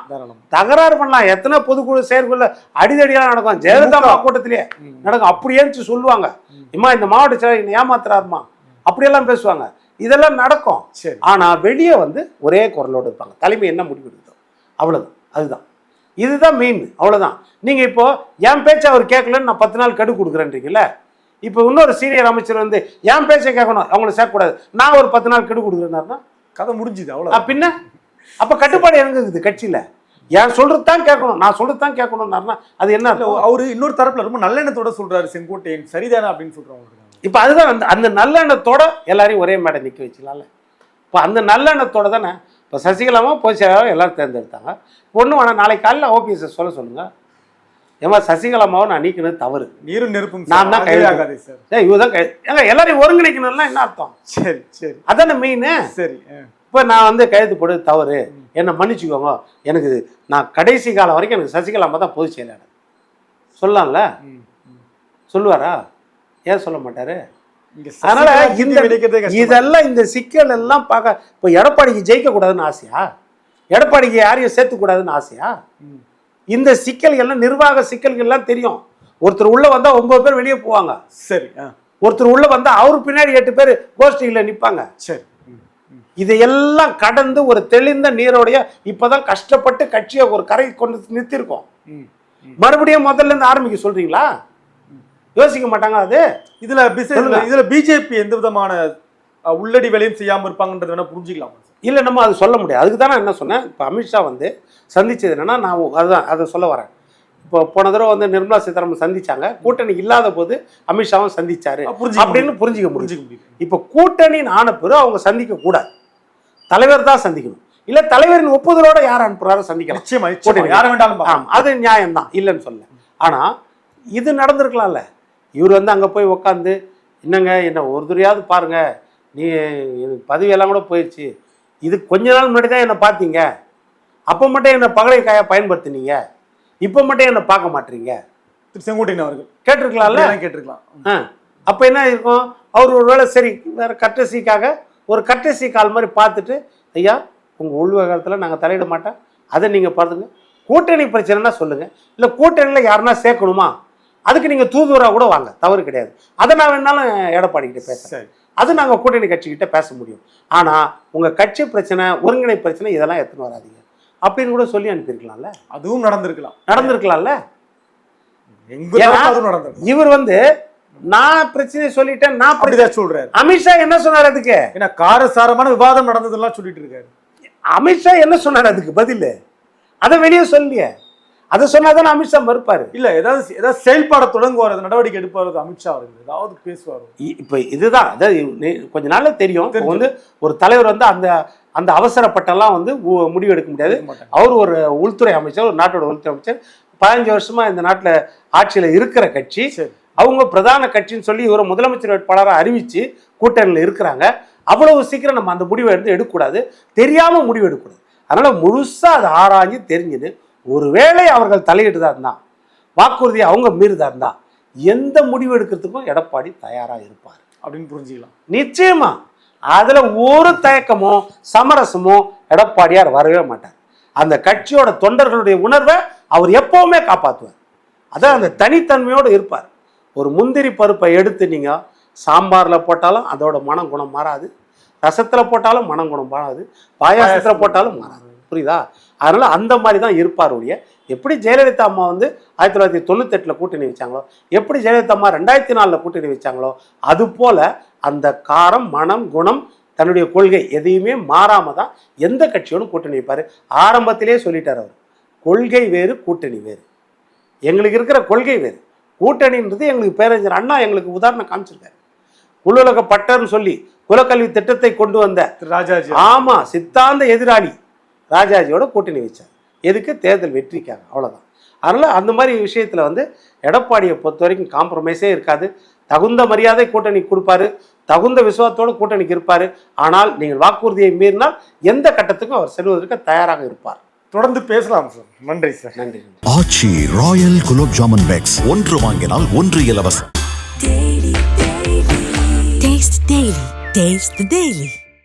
தகராறு பண்ணலாம். எத்தனை பொதுக்குழு செயற்குள்ள அடிதடியெல்லாம் நடக்கும். ஜெயலலிதா கூட்டத்திலேயே நடக்கும். அப்படி ஏன்னு சொல்லுவாங்க? இம்மா இந்த மாவட்ட என்னை ஏமாத்துறாருமா? அப்படியெல்லாம் பேசுவாங்க. இதெல்லாம் நடக்கும். சரி. ஆனா வெளியே வந்து ஒரே குரலோடு இருப்பாங்க. தலைமை என்ன முடிவு எடுத்தோம் அவ்வளவுதான். அதுதான். இதுதான் மெயின் அவ்வளவுதான். நீங்க இப்போ என் பேச்சை அவர் கேட்கலன்னு நான் பத்து நாள் கெடு கொடுக்குறேன்றீங்கல்ல? இப்போ இன்னொரு சீனியர் அமைச்சர் வந்து என் பேச்சை கேட்கணும் அவங்கள சேர்க்கக்கூடாது. நான் ஒரு பத்து நாள் கெடு கொடுக்குறேன்னாருன்னா? கதை முடிஞ்சுது ஆ, அவ்வளவு பின்ன? அப்ப கட்டுப்பாடு எங்க இருக்குது கட்சியில. என் சொல்றது தான் கேட்கணும் நான் சொல்றது தான் கேட்கணும்னாருன்னா அது என்ன? அவரு இன்னொரு தரப்புல ரொம்ப நல்லெண்ணத்தோட சொல்றாரு செங்கோட்டையன் சரிதானா? அப்படின்னு சொல்றவங்க இப்போ அதுதான் அந்த அந்த நல்லெண்ணத்தோட எல்லாரையும் ஒரே மேடை நிற்க வச்சுக்கலாம்ல. இப்போ அந்த நல்லெண்ணத்தோட தானே இப்போ சசிகலாமா பொதுச் செயலாளர் எல்லாரும் தேர்ந்தெடுத்தாங்க. ஒன்றும் வேணாம் நாளைக்கு காலையில் ஓபிஎஸ்ஸை சொல்ல சொல்லுங்க. ஏமா சசிகலாமாவை நான் நீக்கினது தவறு. நீரும் நெருப்பும் நான் தான் கைது. ஆகாதே சார். ஏ இவ தான் கை ஏங்க எல்லாரையும் ஒருங்கிணைக்கணும்னா என்ன அர்த்தம்? சரி சரி. அதானே மெயின் சரி. இப்போ நான் வந்து கையெழுத்து போடுறது தவறு. என்னை மன்னிச்சுக்கோங்க. எனக்கு நான் கடைசி காலம் வரைக்கும் எனக்கு சசிகலாமா தான் பொதுச் செயலாளர். சொல்லலாம்ல. சொல்லுவாரா? ஏன் சொல்ல மாட்டாரு? அதனால இந்த. இதெல்லாம் இந்த சிக்கல் எல்லாம் பார்க்க இப்போ எடப்பாடிக்கு ஜெயிக்க கூடாதுன்னு ஆசையா? எடப்பாடிக்கு யாரையும் சேர்த்துக்கூடாதுன்னு ஆசையா? ம். இந்த சிக்கல்கள்லாம் நிர்வாக சிக்கல்கள்லாம் தெரியும். ஒருத்தர் உள்ள வந்தா ஒன்பது பேர் வெளியே போவாங்க. சரி ஒருத்தர் உள்ள வந்தா அவர் பின்னாடி எட்டு பேர் கோஷ்டியில் நிற்பாங்க சரி. இதையெல்லாம் கடந்து ஒரு தெளிந்த நீரோடைய இப்பதான் கஷ்டப்பட்டு கட்சியை ஒரு கரை கொண்டு நிறுத்திருக்கோம். மறுபடியும் முதல்ல இருந்து ஆரம்பிக்க சொல்றீங்களா? யோசிக்க மாட்டாங்க அது? இதுல இதுல- பிஜேபி எந்த விதமான உள்ளடி வேலையும் செய்யாம இருப்பாங்கன்றது வேணா புரிஞ்சுக்கலாம்? இல்லை நம்ம அது சொல்ல முடியாது. அதுக்கு தான் நான் என்ன சொன்னேன் இப்போ அமித்ஷா வந்து சந்திச்சது என்னன்னா நான் அதுதான் அதை சொல்ல வரேன். இப்போ போன தடவை வந்து நிர்மலா சீதாராமன் சந்திச்சாங்க. கூட்டணி இல்லாத போது அமித்ஷாவும் சந்திச்சாரு. அப்படின்னு. புரிஞ்சுக்க முடியும். புரிஞ்சுக்க முடியும். இப்போ கூட்டணின்னு ஆன பிறகு அவங்க சந்திக்க கூடாது. தலைவர் தான் சந்திக்கணும். இல்ல தலைவரின் ஒப்புதலோட யார் அனுப்புறாரோ சந்திக்கலாம். நிச்சயமா. யாரை வேண்டாலும் ஆம் பார்க்கலாம். அது நியாயம்தான் இல்லைன்னு சொல்ல ஆனா இது நடந்திருக்கலாம்ல. இவர் வந்து அங்க போய் உட்காந்து என்னங்க என்ன ஒரு துறையாவது பாருங்க. நீ பதவியெல்லாம் கூட போயிடுச்சு இது கொஞ்ச நாள் முன்னாடி தான் என்னை பார்த்தீங்க. அப்போ மட்டும் என்னை பகலை காய பயன்படுத்தினீங்க. இப்போ மட்டும் என்னை பார்க்க மாட்டீங்க. திரு செங்கோட்டையன் அவர்கள். கேட்டிருக்கலாம்ல? கேட்டிருக்கலாம். அப்போ என்ன இருக்கும்? அவர் ஒரு வேளை சரி வேற கட்டசிக்காக ஒரு கட்டசி கால் மாதிரி பார்த்துட்டு ஐயா உங்கள் உள் விவகாரத்தில் நாங்கள் தலையிட மாட்டோம். அதை நீங்கள் பார்த்துங்க கூட்டணி பிரச்சனைனா சொல்லுங்கள் இல்லை கூட்டணியில் யாருன்னா சேர்க்கணுமா? அதுக்கு நீங்கள் தூதுவராக கூட வாங்க. தவறு கிடையாது. அதை நான் வேணாலும் எடப்பாடிக்கிட்ட பேசுகிறேன் அது நாங்கள் கூட்டணி கட்சிக்கிட்ட பேச முடியும். ஆனால் உங்கள் கட்சி பிரச்சனை ஒருங்கிணை பிரச்சனை இதெல்லாம் எடுத்துன்னு வராதீங்க. அப்படின்னு கூட சொல்லி அனுப்பியிருக்கலாம்ல? அதுவும் நடந்திருக்கலாம். நடந்திருக்கலாம்ல? இவர் வந்து நான் பிரச்சனையை சொல்லிட்டேன் நான் பிரச்சனை அப்படிதான் சொல்றாரு. அமித்ஷா என்ன சொன்னார் அதுக்கு? ஏன்னா காரசாரமான விவாதம் நடந்ததெல்லாம் சொல்லிட்டு இருக்காரு. அமித்ஷா என்ன சொன்னார் அதுக்கு பதில்? அதை வெளியே சொல்லியே அதை சொன்னாதான் அமித்ஷா மறுப்பாரு. இல்ல ஏதாவது ஏதாவது செயல்பாட தொடங்குவார் நடவடிக்கை எடுப்பார் அமித்ஷா அவர்கள் ஏதாவது பேசுவார். இப்ப இதுதான் அதாவது கொஞ்ச நாள்ல தெரியும். வந்து ஒரு தலைவர் வந்து அந்த அந்த அவசரப்பட்டெல்லாம் வந்து முடிவு எடுக்க முடியாது. அவர் ஒரு உள்துறை அமைச்சர் ஒரு நாட்டோட உள்துறை அமைச்சர். பதினஞ்சு வருஷமா இந்த நாட்டுல ஆட்சியில இருக்கிற கட்சி. அவங்க பிரதான கட்சின்னு சொல்லி இவரை முதலமைச்சர் வேட்பாளராக அறிவிச்சு கூட்டணியில் இருக்கிறாங்க. அவ்வளவு சீக்கிரம் நம்ம அந்த முடிவை எடுத்து எடுக்கக்கூடாது. தெரியாம முடிவு எடுக்கக்கூடாது. அதனால முழுசா அதை ஆராய்ஞ்சு தெரிஞ்சுது ஒருவேளை அவர்கள் தலையிடுதா இருந்தா வாக்குறுதி அவங்க மீறுதா இருந்தா எந்த முடிவு எடுக்கிறதுக்கும் எடப்பாடி தயாரா இருப்பார். அப்படின்னு புரிஞ்சுக்கலாம். நிச்சயமா அதுல ஒரு தயக்கமோ சமரசமோ எடப்பாடியார் வரவே மாட்டார். அந்த கட்சியோட தொண்டர்களுடைய உணர்வை அவர் எப்பவுமே காப்பாற்றுவார் அதான் அந்த தனித்தன்மையோடு இருப்பார். ஒரு முந்திரி பருப்பை எடுத்து நீங்க சாம்பார்ல போட்டாலும் அதோட மனம் குணம் மாறாது. ரசத்துல போட்டாலும் மனம் குணம் மாறாது. பாயாசத்துல. போட்டாலும் மாறாது. புரியுதா? அதனால அந்த மாதிரி தான் இருப்பார் ஒழிய எப்படி ஜெயலலிதா அம்மா வந்து ஆயிரத்தி தொள்ளாயிரத்தி தொண்ணூத்தெட்டில் கூட்டணி வச்சாங்களோ எப்படி ஜெயலலிதா அம்மா ரெண்டாயிரத்தி நாலில் கூட்டணி வச்சாங்களோ அது போல அந்த காரம் மனம் குணம் தன்னுடைய கொள்கை எதையுமே மாறாம தான் எந்த கட்சியோடும் கூட்டணி வைப்பார். ஆரம்பத்திலே சொல்லிட்டார் அவர் கொள்கை வேறு கூட்டணி வேறு. எங்களுக்கு இருக்கிற கொள்கை வேறு. கூட்டணின்றது எங்களுக்கு பேரறிஞர் அண்ணா எங்களுக்கு உதாரணம் காமிச்சிருக்காரு. உள்ளுலக பட்டர்னு சொல்லி குலக்கல்வி திட்டத்தை கொண்டு வந்த ராஜாஜி ஆமா சித்தாந்த எதிராளி. ராஜாஜியோட கூட்டணி வச்சார். எதுக்கு? தேர்தல் வெற்றிக்காக. அவ்வளவுதான். அதனால அந்த மாதிரி விஷயத்துல வந்து எடப்பாடியை பொறுத்த வரைக்கும் காம்ப்ரமைஸே இருக்காது. தகுந்த மரியாதை கூட்டணி கொடுப்பாரு. தகுந்த விசுவாசத்தோட கூட்டணிக்கு இருப்பாரு. ஆனால் நீங்கள் வாக்குறுதியை மீறினால் எந்த கட்டத்துக்கும் அவர் செல்வதற்கு தயாராக இருப்பார். தொடர்ந்து பேசலாம் சார். நன்றி சார். நன்றி ஆச்சி ராயல் குலோப் ஜாமுன் பேக்ஸ். ஒன்று வாங்கினால் ஒன்று இலவசம். Daily,